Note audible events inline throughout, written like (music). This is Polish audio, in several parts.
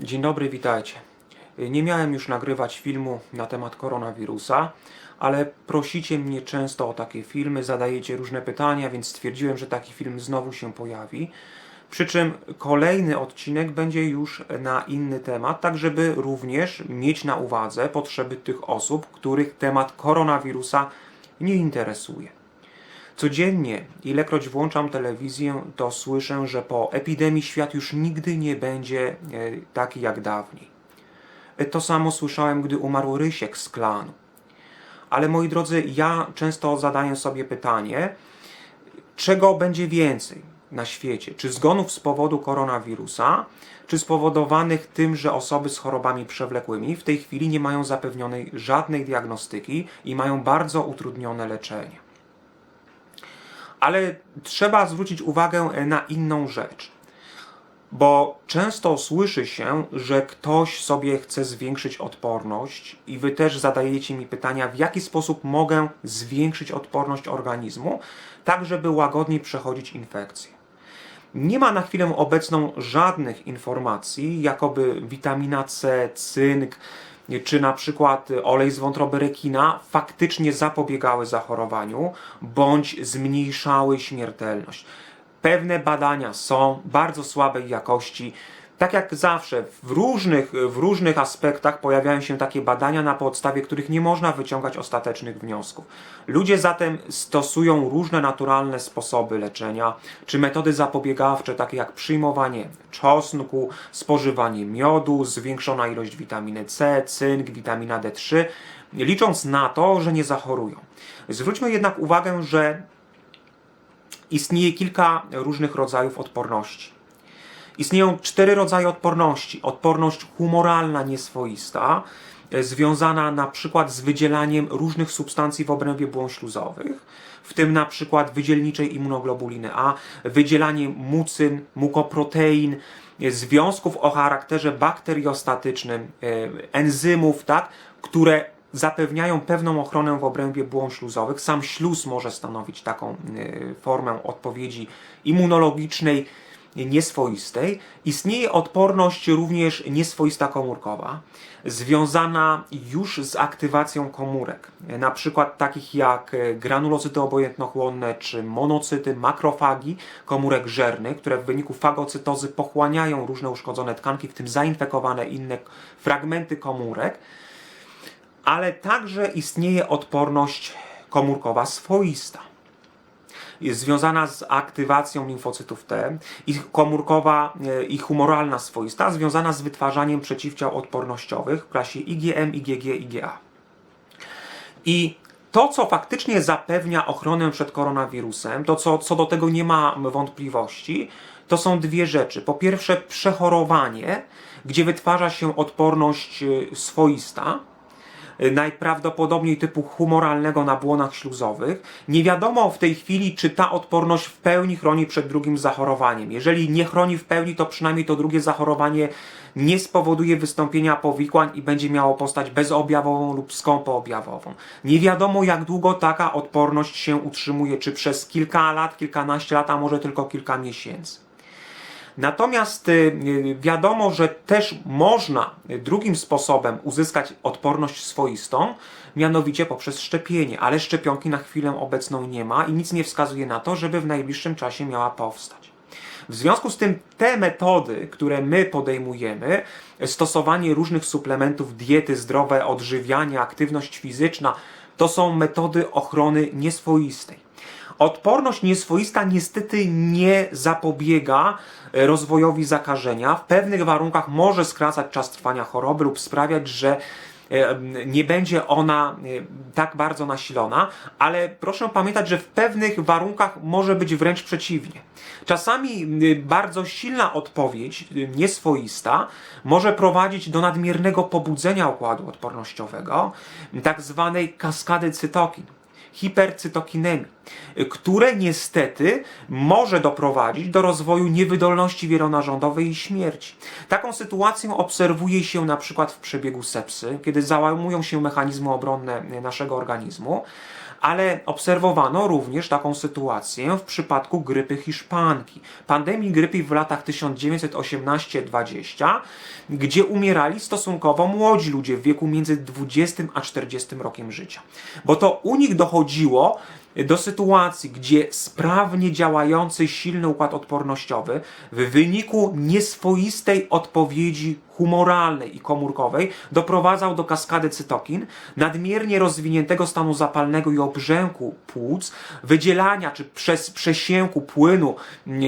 Dzień dobry, witajcie. Nie miałem już nagrywać filmu na temat koronawirusa, ale prosicie mnie często o takie filmy, zadajecie różne pytania, więc stwierdziłem, że taki film znowu się pojawi. Przy czym kolejny odcinek będzie już na inny temat, tak żeby również mieć na uwadze potrzeby tych osób, których temat koronawirusa nie interesuje. Codziennie, ilekroć włączam telewizję, to słyszę, że po epidemii świat już nigdy nie będzie e, taki jak dawniej. E, To samo słyszałem, gdy umarł Rysiek z klanu. Ale moi drodzy, ja często zadaję sobie pytanie, czego będzie więcej na świecie? Czy zgonów z powodu koronawirusa, czy spowodowanych tym, że osoby z chorobami przewlekłymi w tej chwili nie mają zapewnionej żadnej diagnostyki i mają bardzo utrudnione leczenie? Ale trzeba zwrócić uwagę na inną rzecz. Bo często słyszy się, że ktoś sobie chce zwiększyć odporność, i wy też zadajecie mi pytania, w jaki sposób mogę zwiększyć odporność organizmu, tak żeby łagodniej przechodzić infekcję. Nie ma na chwilę obecną żadnych informacji, jakoby witamina C, cynk, czy na przykład olej z wątroby rekina faktycznie zapobiegały zachorowaniu bądź zmniejszały śmiertelność. Pewne badania są bardzo słabej jakości. Tak jak zawsze, w różnych, w różnych aspektach pojawiają się takie badania, na podstawie których nie można wyciągać ostatecznych wniosków. Ludzie zatem stosują różne naturalne sposoby leczenia, czy metody zapobiegawcze, takie jak przyjmowanie czosnku, spożywanie miodu, zwiększona ilość witaminy C, cynk, witamina D3, licząc na to, że nie zachorują. Zwróćmy jednak uwagę, że istnieje kilka różnych rodzajów odporności. Istnieją cztery rodzaje odporności. Odporność humoralna nieswoista, e, związana na przykład z wydzielaniem różnych substancji w obrębie błon śluzowych, w tym na przykład wydzielniczej immunoglobuliny A, wydzielanie mucyn, mukoprotein, e, związków o charakterze bakteriostatycznym, e, enzymów, tak, które zapewniają pewną ochronę w obrębie błon śluzowych. Sam śluz może stanowić taką formę odpowiedzi immunologicznej nieswoistej. Istnieje odporność również nieswoista komórkowa, związana już z aktywacją komórek, na przykład takich jak granulocyty obojętnochłonne czy monocyty, makrofagi komórek żernych, które w wyniku fagocytozy pochłaniają różne uszkodzone tkanki, w tym zainfekowane inne fragmenty komórek ale także istnieje odporność komórkowa swoista. Jest związana z aktywacją limfocytów T i komórkowa e, i humoralna swoista, związana z wytwarzaniem przeciwciał odpornościowych w klasie IgM, IgG, IgA. I to, co faktycznie zapewnia ochronę przed koronawirusem, to co, co do tego nie ma wątpliwości, to są dwie rzeczy. Po pierwsze, przechorowanie, gdzie wytwarza się odporność e, swoista, najprawdopodobniej typu humoralnego na błonach śluzowych. Nie wiadomo w tej chwili, czy ta odporność w pełni chroni przed drugim zachorowaniem. Jeżeli nie chroni w pełni, to przynajmniej to drugie zachorowanie nie spowoduje wystąpienia powikłań i będzie miało postać bezobjawową lub skąpoobjawową. Nie wiadomo, jak długo taka odporność się utrzymuje, czy przez kilka lat, kilkanaście lat, a może tylko kilka miesięcy. Natomiast y, wiadomo, że też można drugim sposobem uzyskać odporność swoistą, mianowicie poprzez szczepienie, ale szczepionki na chwilę obecną nie ma i nic nie wskazuje na to, żeby w najbliższym czasie miała powstać. W związku z tym te metody, które my podejmujemy, stosowanie różnych suplementów, diety zdrowe, odżywianie, aktywność fizyczna, to są metody ochrony nieswoistej. Odporność nieswoista niestety nie zapobiega e, rozwojowi zakażenia. W pewnych warunkach może skracać czas trwania choroby lub sprawiać, że e, nie będzie ona e, tak bardzo nasilona, ale proszę pamiętać, że w pewnych warunkach może być wręcz przeciwnie. Czasami bardzo silna odpowiedź, nieswoista, może prowadzić do nadmiernego pobudzenia układu odpornościowego, tak zwanej kaskady cytokin hipercytokinemii, które niestety może doprowadzić do rozwoju niewydolności wielonarządowej i śmierci. Taką sytuację obserwuje się na przykład w przebiegu sepsy, kiedy załamują się mechanizmy obronne naszego organizmu, ale obserwowano również taką sytuację w przypadku grypy hiszpanki, pandemii grypy w latach 1918-20, gdzie umierali stosunkowo młodzi ludzie w wieku między 20 a 40 rokiem życia. Bo to u nich dochodziło do sytuacji, gdzie sprawnie działający silny układ odpornościowy w wyniku nieswoistej odpowiedzi humoralnej i komórkowej doprowadzał do kaskady cytokin, nadmiernie rozwiniętego stanu zapalnego i obrzęku płuc, wydzielania czy przez przesięku płynu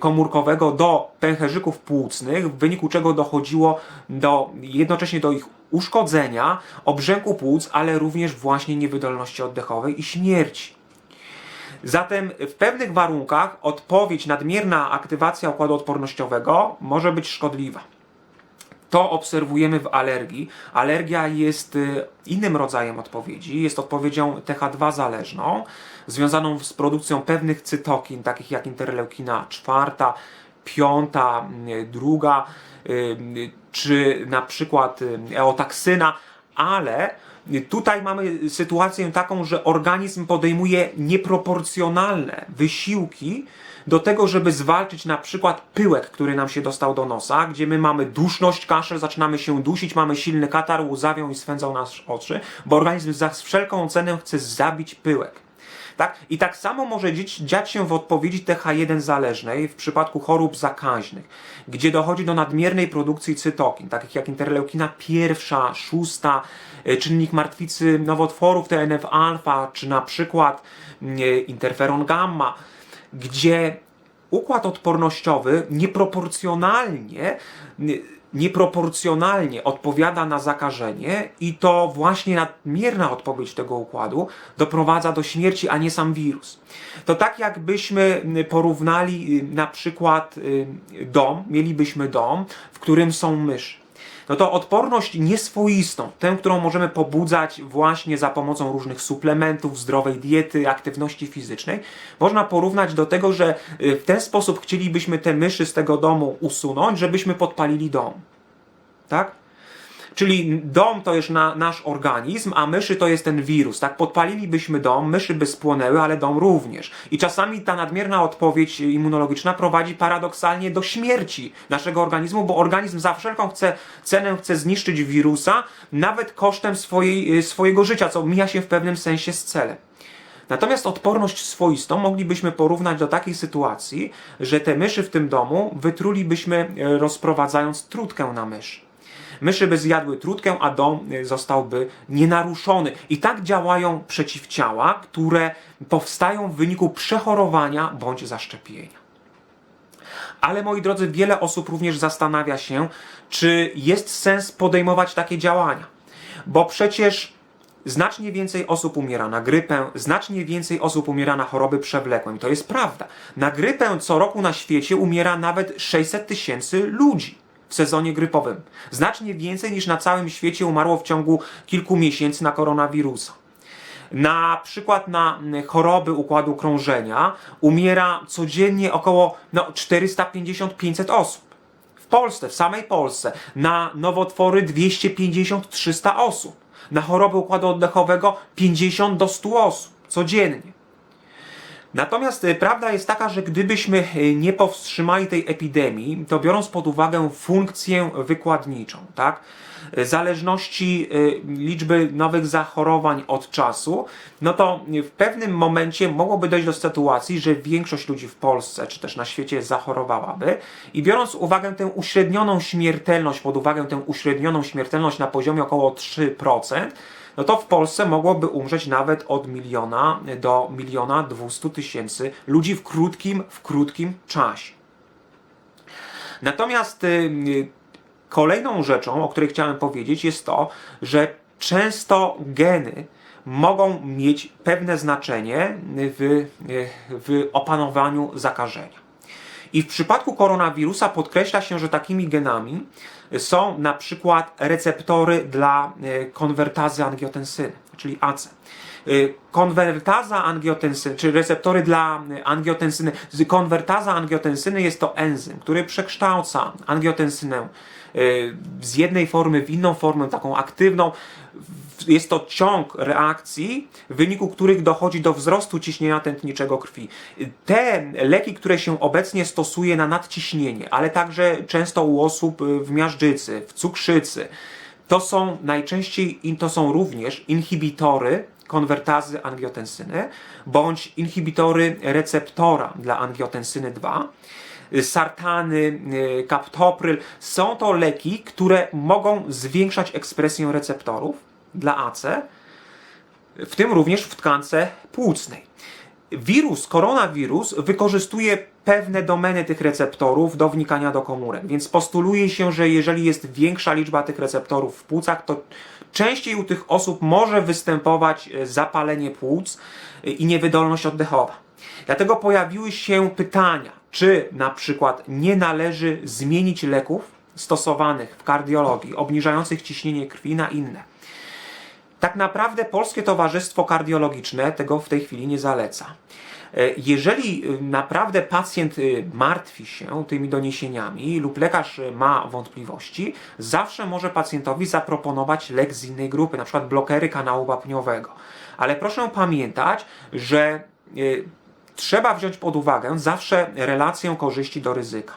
komórkowego do pęcherzyków płucnych, w wyniku czego dochodziło do jednocześnie do ich uszkodzenia, obrzęku płuc, ale również właśnie niewydolności oddechowej i śmierci. Zatem w pewnych warunkach odpowiedź, nadmierna aktywacja układu odpornościowego może być szkodliwa. To obserwujemy w alergii. Alergia jest y, innym rodzajem odpowiedzi. Jest odpowiedzią TH2 zależną, związaną z produkcją pewnych cytokin, takich jak interleukina czwarta, piąta, y, druga, y, czy na przykład eotaksyna, ale Tutaj mamy sytuację taką, że organizm podejmuje nieproporcjonalne wysiłki do tego, żeby zwalczyć na przykład pyłek, który nam się dostał do nosa, gdzie my mamy duszność, kaszel, zaczynamy się dusić, mamy silny katar, łzawią i swędzą nas oczy, bo organizm za wszelką cenę chce zabić pyłek. Tak? I tak samo może dziać, się w odpowiedzi TH1 zależnej w przypadku chorób zakaźnych, gdzie dochodzi do nadmiernej produkcji cytokin, takich jak interleukina pierwsza, szósta, e, czynnik martwicy nowotworów TNF-alfa, czy na przykład e, interferon gamma, gdzie układ odpornościowy nieproporcjonalnie nieproporcjonalnie odpowiada na zakażenie i to właśnie nadmierna odpowiedź tego układu doprowadza do śmierci, a nie sam wirus. To tak jakbyśmy porównali y, na przykład y, dom, mielibyśmy dom, w którym są myszy no to odporność nieswoistą, tę, którą możemy pobudzać właśnie za pomocą różnych suplementów, zdrowej diety, aktywności fizycznej, można porównać do tego, że y, w ten sposób chcielibyśmy te myszy z tego domu usunąć, żebyśmy podpalili dom. Tak? Czyli dom to jest na, nasz organizm, a myszy to jest ten wirus. Tak, podpalilibyśmy dom, myszy by spłonęły, ale dom również. I czasami ta nadmierna odpowiedź immunologiczna prowadzi paradoksalnie do śmierci naszego organizmu, bo organizm za wszelką chce, cenę chce zniszczyć wirusa, nawet kosztem swojej, swojego życia, co mija się w pewnym sensie z celem. Natomiast odporność swoistą moglibyśmy porównać do takiej sytuacji, że te myszy w tym domu wytrulibyśmy e, rozprowadzając trutkę na myszy. Myszy by zjadły trutkę, a dom y, zostałby nienaruszony. I tak działają przeciwciała, które powstają w wyniku przechorowania bądź zaszczepienia. Ale moi drodzy, wiele osób również zastanawia się, czy jest sens podejmować takie działania. Bo przecież znacznie więcej osób umiera na grypę, znacznie więcej osób umiera na choroby przewlekłe. To jest prawda. Na grypę co roku na świecie umiera nawet 600 tysięcy ludzi w sezonie grypowym. Znacznie więcej niż na całym świecie umarło w ciągu kilku miesięcy na koronawirusa. Na przykład na choroby układu krążenia umiera codziennie około no, 450-500 osób. W Polsce, w samej Polsce, na nowotwory 250-300 osób. Na choroby układu oddechowego 50 do 100 osób codziennie. Natomiast e, prawda jest taka, że gdybyśmy e, nie powstrzymali tej epidemii, to biorąc pod uwagę funkcję wykładniczą, tak? E, zależności liczby nowych zachorowań od czasu, no to w pewnym momencie mogłoby dojść do sytuacji, że większość ludzi w Polsce czy też na świecie zachorowałaby i biorąc uwagę tę uśrednioną śmiertelność, pod uwagę tę uśrednioną śmiertelność na poziomie około 3%, no to w Polsce mogłoby umrzeć nawet od miliona do miliona dwustu tysięcy ludzi w krótkim, w krótkim czasie. Natomiast y, kolejną rzeczą, o której chciałem powiedzieć, jest to, że często geny mogą mieć pewne znaczenie w, y, w opanowaniu zakażenia. I w przypadku koronawirusa podkreśla się, że takimi genami są na przykład receptory dla e, konwertazy angiotensyny, czyli AC. Y, Konwertaza angiotensyny, czy receptory dla angiotensyny. Konwertaza angiotensyny jest to enzym, który przekształca angiotensynę y, z jednej formy w inną formę, taką aktywną. Jest to ciąg reakcji, w wyniku których dochodzi do wzrostu ciśnienia tętniczego krwi. Te leki, które się obecnie stosuje na nadciśnienie, ale także często u osób y, w miażdżycy, w cukrzycy, to są najczęściej, to są również inhibitory konwertazy angiotensyny, bądź inhibitory receptora dla angiotensyny 2, y, sartany, y, kaptopryl. Są to leki, które mogą zwiększać ekspresję receptorów dla AC, w tym również w tkance płucnej. Wirus, koronawirus wykorzystuje pewne domeny tych receptorów do wnikania do komórek, więc postuluje się, że jeżeli jest większa liczba tych receptorów w płucach, to częściej u tych osób może występować e, zapalenie płuc e, i niewydolność oddechowa. Dlatego pojawiły się pytania, czy na przykład nie należy zmienić leków stosowanych w kardiologii, obniżających ciśnienie krwi na inne. Tak naprawdę Polskie Towarzystwo Kardiologiczne tego w tej chwili nie zaleca. E, Jeżeli y, naprawdę pacjent y, martwi się tymi doniesieniami lub lekarz ma wątpliwości, zawsze może pacjentowi zaproponować lek z innej grupy, na przykład blokery kanału wapniowego. Ale proszę pamiętać, że trzeba wziąć pod uwagę zawsze relację korzyści do ryzyka.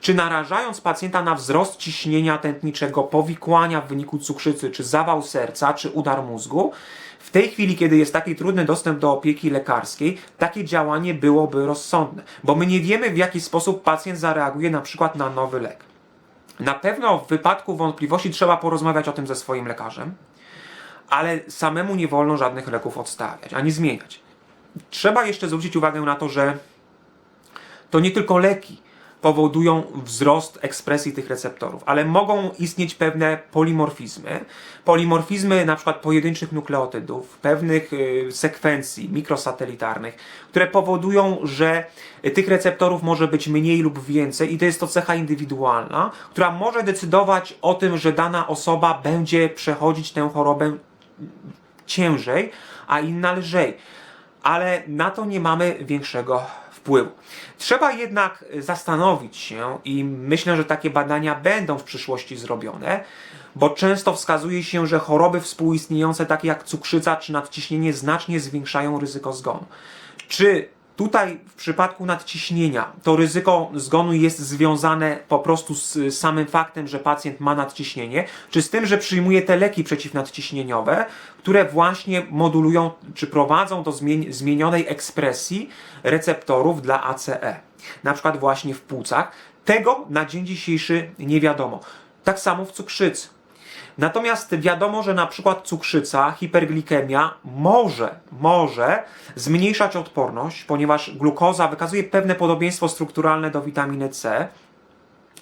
Czy narażając pacjenta na wzrost ciśnienia tętniczego, powikłania w wyniku cukrzycy, czy zawał serca, czy udar mózgu, w tej chwili, kiedy jest taki trudny dostęp do opieki lekarskiej, takie działanie byłoby rozsądne, bo my nie wiemy, w jaki sposób pacjent zareaguje na przykład na nowy lek. Na pewno w wypadku wątpliwości trzeba porozmawiać o tym ze swoim lekarzem, ale samemu nie wolno żadnych leków odstawiać ani zmieniać. Trzeba jeszcze zwrócić uwagę na to, że to nie tylko leki powodują wzrost ekspresji tych receptorów, ale mogą istnieć pewne polimorfizmy. Polimorfizmy na przykład pojedynczych nukleotydów, pewnych y, sekwencji mikrosatelitarnych, które powodują, że tych receptorów może być mniej lub więcej i to jest to cecha indywidualna, która może decydować o tym, że dana osoba będzie przechodzić tę chorobę ciężej, a inna lżej. Ale na to nie mamy większego wpływu. Trzeba jednak zastanowić się i myślę, że takie badania będą w przyszłości zrobione, bo często wskazuje się, że choroby współistniejące takie jak cukrzyca czy nadciśnienie znacznie zwiększają ryzyko zgonu. Czy tutaj w przypadku nadciśnienia to ryzyko zgonu jest związane po prostu z samym faktem, że pacjent ma nadciśnienie, czy z tym, że przyjmuje te leki przeciwnadciśnieniowe, które właśnie modulują czy prowadzą do zmien- zmienionej ekspresji receptorów dla ACE, na przykład właśnie w płucach. Tego na dzień dzisiejszy nie wiadomo. Tak samo w cukrzycy. Natomiast wiadomo, że na przykład cukrzyca, hiperglikemia może, może zmniejszać odporność, ponieważ glukoza wykazuje pewne podobieństwo strukturalne do witaminy C,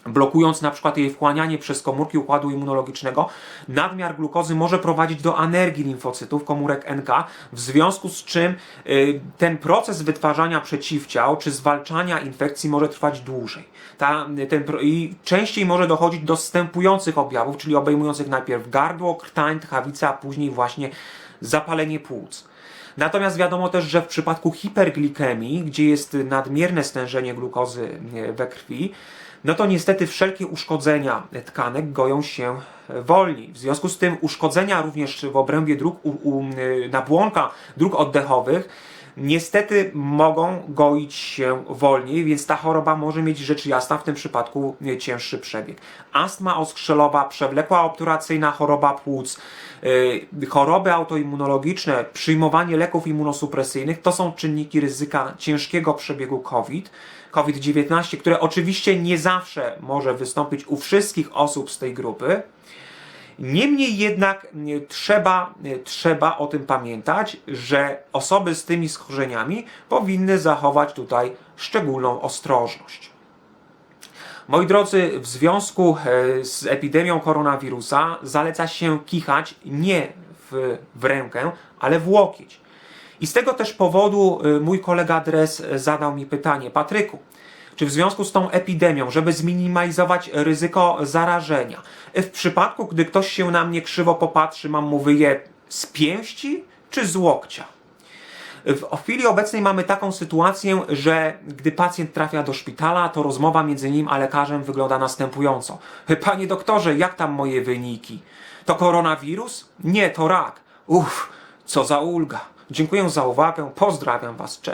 blokując na przykład jej wchłanianie przez komórki układu immunologicznego, nadmiar glukozy może prowadzić do anergii limfocytów, komórek NK, w związku z czym y, ten proces wytwarzania przeciwciał czy zwalczania infekcji może trwać dłużej. Ta, ten, pro- I częściej może dochodzić do stępujących objawów, czyli obejmujących najpierw gardło, krtań, tchawicę, a później właśnie zapalenie płuc. Natomiast wiadomo też, że w przypadku hiperglikemii, gdzie jest nadmierne stężenie glukozy e, we krwi, no to niestety wszelkie uszkodzenia tkanek goją się wolniej. W związku z tym uszkodzenia również w obrębie dróg, u, u, y, nabłonka dróg oddechowych niestety mogą goić się wolniej, więc ta choroba może mieć rzecz jasna w tym przypadku cięższy przebieg. Astma oskrzelowa, przewlekła obturacyjna choroba płuc, y, choroby autoimmunologiczne, przyjmowanie leków immunosupresyjnych to są czynniki ryzyka ciężkiego przebiegu COVID. COVID-19, które oczywiście nie zawsze może wystąpić u wszystkich osób z tej grupy. Niemniej jednak nie, trzeba, nie, trzeba o tym pamiętać, że osoby z tymi schorzeniami powinny zachować tutaj szczególną ostrożność. Moi drodzy, w związku e, z epidemią koronawirusa zaleca się kichać nie w, w rękę, ale w łokieć. I z tego też powodu y, mój kolega Dres y, zadał mi pytanie: Patryku, czy w związku z tą epidemią, żeby zminimalizować ryzyko zarażenia, w przypadku, gdy ktoś się na mnie krzywo popatrzy, mam mu wyje z pięści, czy z łokcia. W chwili obecnej mamy taką sytuację, że gdy pacjent trafia do szpitala, to rozmowa między nim a lekarzem wygląda następująco. (laughs) Panie doktorze, jak tam moje wyniki? To koronawirus? Nie, to rak. Uff, co za ulga. Dziękuję za uwagę, pozdrawiam Was, cześć.